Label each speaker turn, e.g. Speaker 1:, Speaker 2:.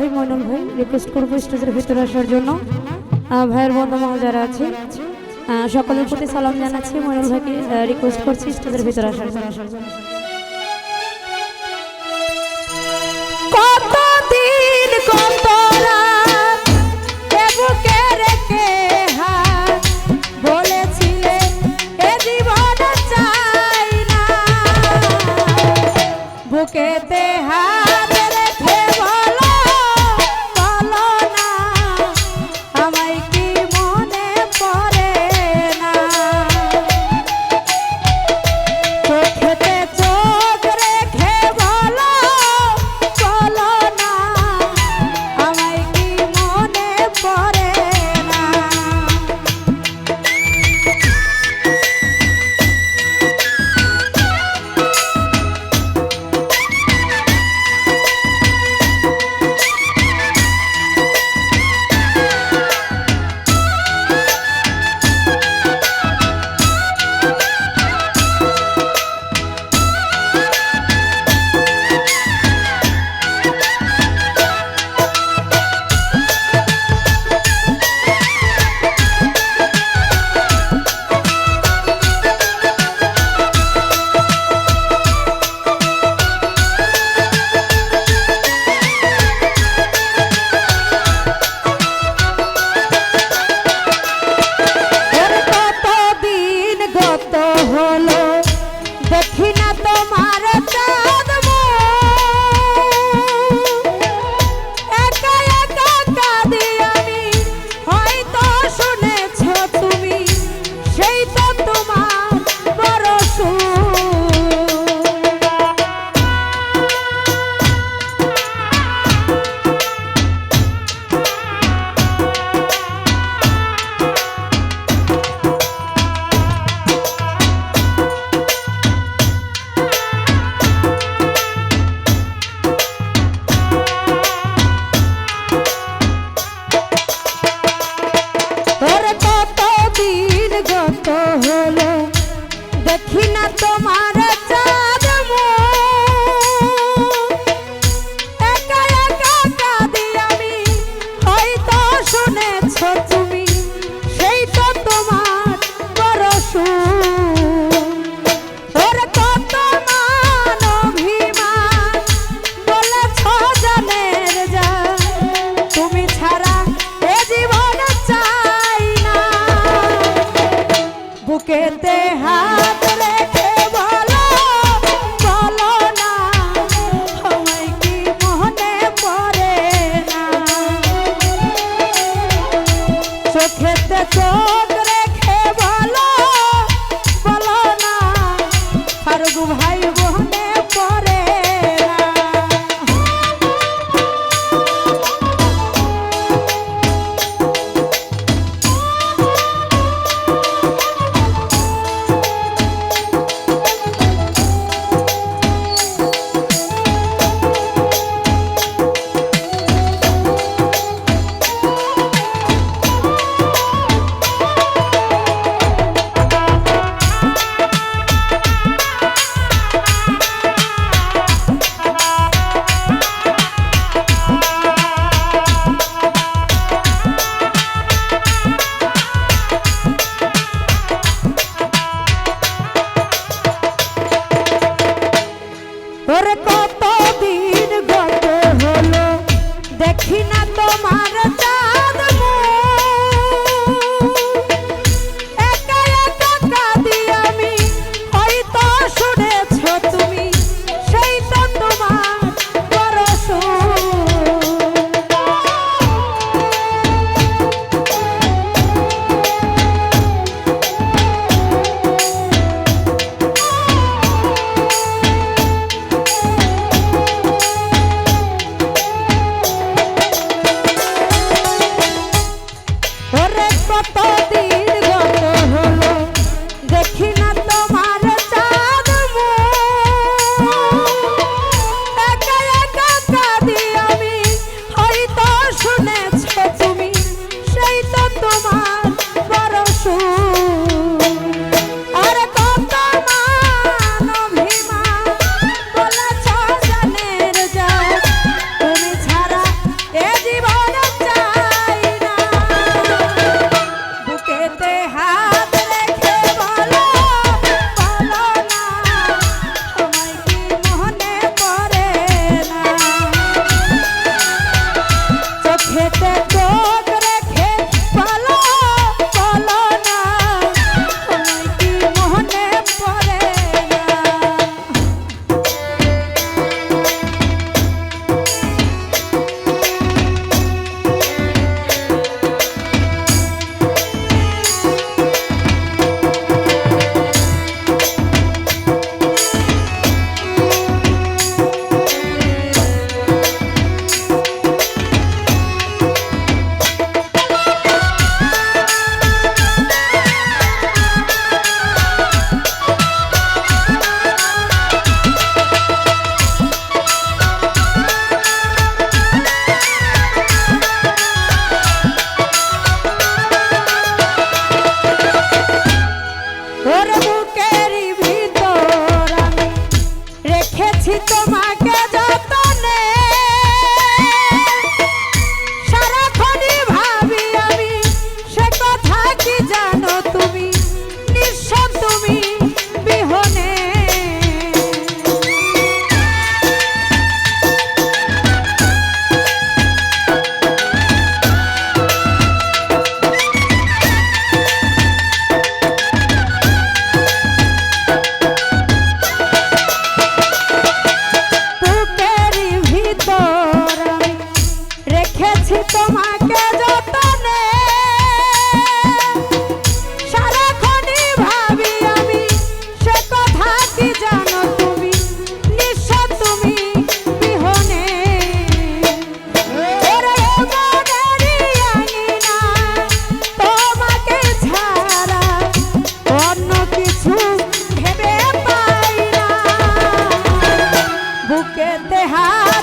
Speaker 1: ভাই ময়নুল ভাই রিকোয়েস্ট করব স্টেজের ভিতরে আসার জন্য। ভাইয়ের বন্ধুমা যারা আছে সকলের প্রতি সালাম জানাচ্ছি। ময়নুল ভাইকে রিকোয়েস্ট করছি স্টেজের ভিতরে আসার জন্য। বুকেতে হাত রেখে বলো বলো না হয় কি মনে পড়ে না? চোখেতে চোখ রেখে বলো বলো না, ফারুক ভাই না তোমার চা বুকেতে হাত